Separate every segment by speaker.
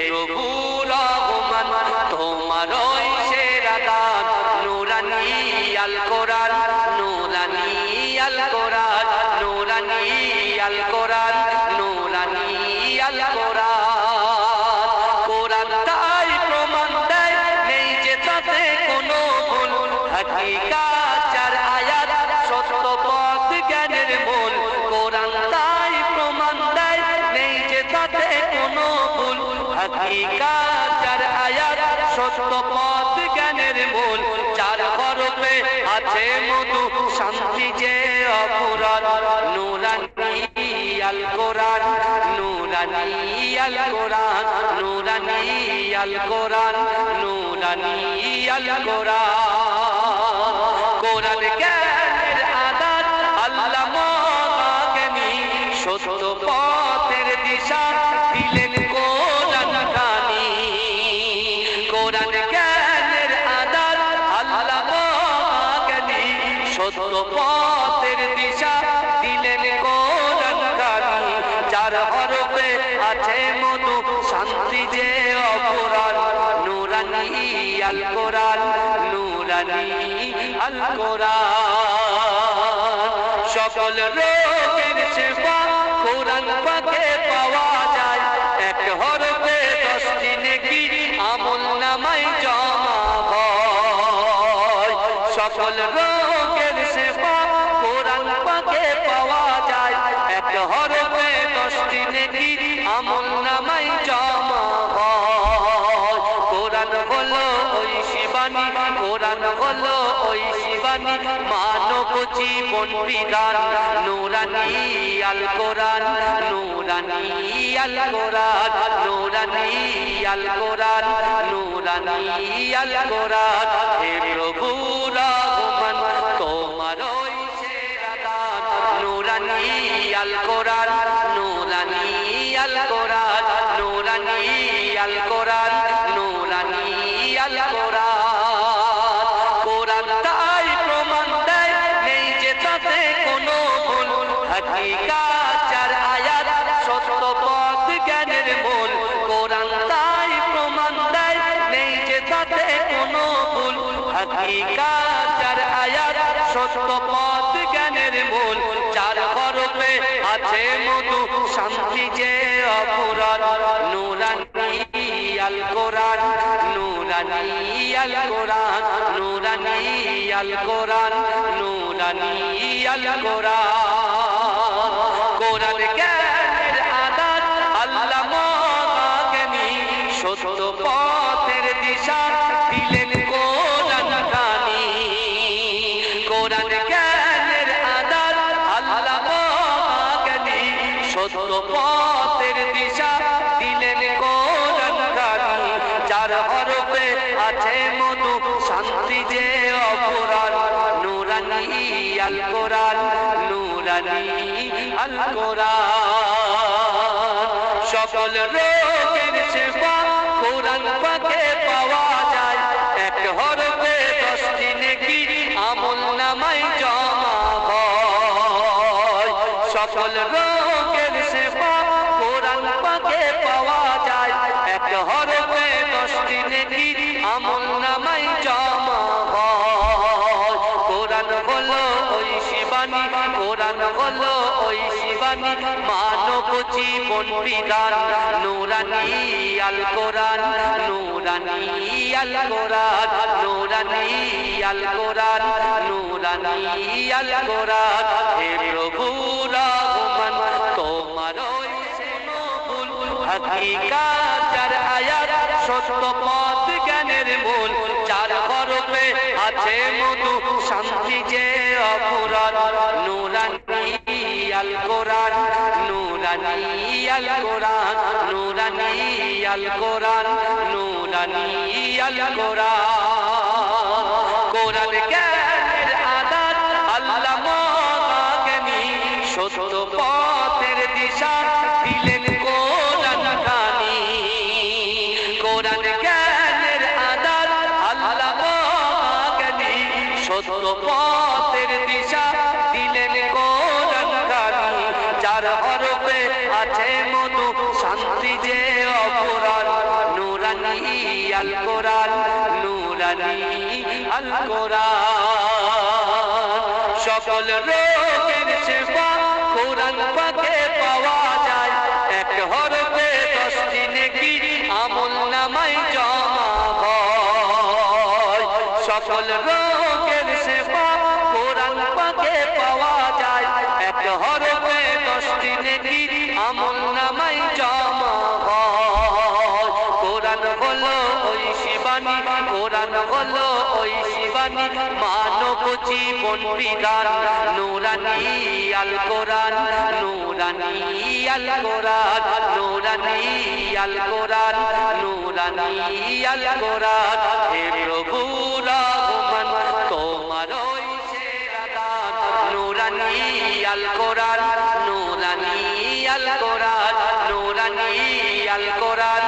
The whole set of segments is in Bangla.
Speaker 1: রহমান তোমার কোরআন তাই প্রমাণ দেয় নেই যে তাতে কোনো ভুল। হাকিকাত হাকিকাত চার আয়াত, সত্য পথ, জ্ঞানের মূল, চার হরফে আছে মধু, শান্তি যে অপরাধ। নুরানি আল কোরআন নুরানি আল কোরআন নুরানি আল কোরআন নুরানি আল কোরআন কোরআন জ্ঞানের নুরানি আল কোরআন নুরানি আল কোরআন সকল রোগের কোরআন পাকে পাওয়া যায়। এক হরফে দশটি নেকি আমল জমা হয়। সকল রোগের হলো ওই শিবানী, কোরআন হলো ওই শিবানী, মানব জীবন বিধান, নুরানি আল কোরআন, নুরানি আল কোরআন, নুরানি আল কোরআন, নুরানি আল কোরআন। হে প্রভু রহমান, তোমার ওই সেরা দান, নুরানি আল কোরআন। যে কোনো ভুল। সত্য পথ জ্ঞানের মূল। চার আছে মধু, শান্তি যে অপরাধ। নুরানি আল কোরআন, নুরানি আল কোরআন, নুরানি আল কোরআন, নুরানি আল কোরআন। কোরআন জ্ঞানের মধু শান্তি যে অপরাধ। নুরানি আল কোরআন, নুরানি আল কোরআন। সকল রোগের সেবা কোরআন পাকে পাওয়া যায়। এক হরফে শিবানী, কোরআন হলো ওই শিবানী, মানব জীবন বিধান। নুরানি আল কোরআন, নুরানি আল কোরআন, নুরানি আল কোরআন, নুরানি আল কোরআন। হে প্রভু রহমান, তোমার ওই হাকিকাত চার আয়াত, সত্য পথ জ্ঞানের মূল। চার হরফে আছে মধু, শান্তি যে আল কোরআন নুরানি আল কোরআন নুরানি আল কোরআন নুরানি আল কোরআন কোরআন জ্ঞানের আদান আল্লাহ সত্য পথের দিশা দিলেন কোরআন গানি কোরআন জ্ঞানের আদান আল্লাহ সত্য পথের দিশা আল কোরআন নুরানি আল কোরআন। সকল রোগের সেবা কোরআন পাকে পাওয়া যায়। এক হরফে দশটি নেকি আমল নামাই জমা হয়। সকল রোগের শিবানী মানব জীবন বিধান, নুরানি আল কোরআন নুরানি আল কোরআন নুরানি আল কোরআন নুরানি আল কোরআন হে প্রভু রহমান, তোমার নুরানি আল কোরআন নুরানি আল কোরআন নুরানি আল কোরআন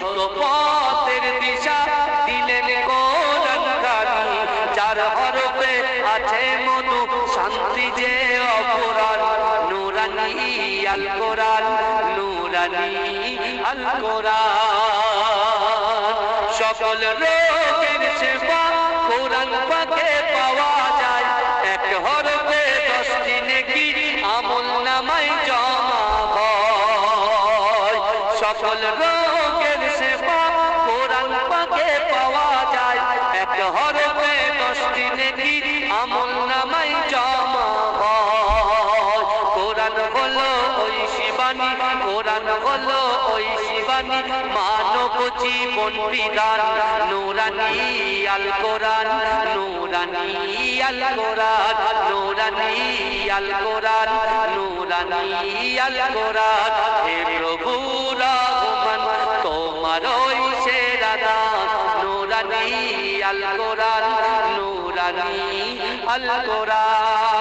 Speaker 1: সত্য পথের দিশা দিলেন কোরআন যার হরফে আছে মধু, শান্তি যে অপরাণ নুরানি আল কোরআন নুরানি আল কোরআন সকল রোগের সেবা কোরআন পাকে পাওয়া যায়। এক হরফে দশটি নেকি আমল নামাই জমা হয়। সকল রোগের সেবা কোরআন পাকে পাওয়া যায়। এক হরফে দশটি নেকি আমল নামাই জমা কোরআন ওই শিবানী, কোরআন হলো ওই শিবানী। মানব জীবন বিধান, নুরানি আল কোরআন, নুরানি আল কোরআন, নুরানি আল কোরআন আল কোরআন। হে প্রভু নুরানি আল কোরআন নুরানি আল কোরআন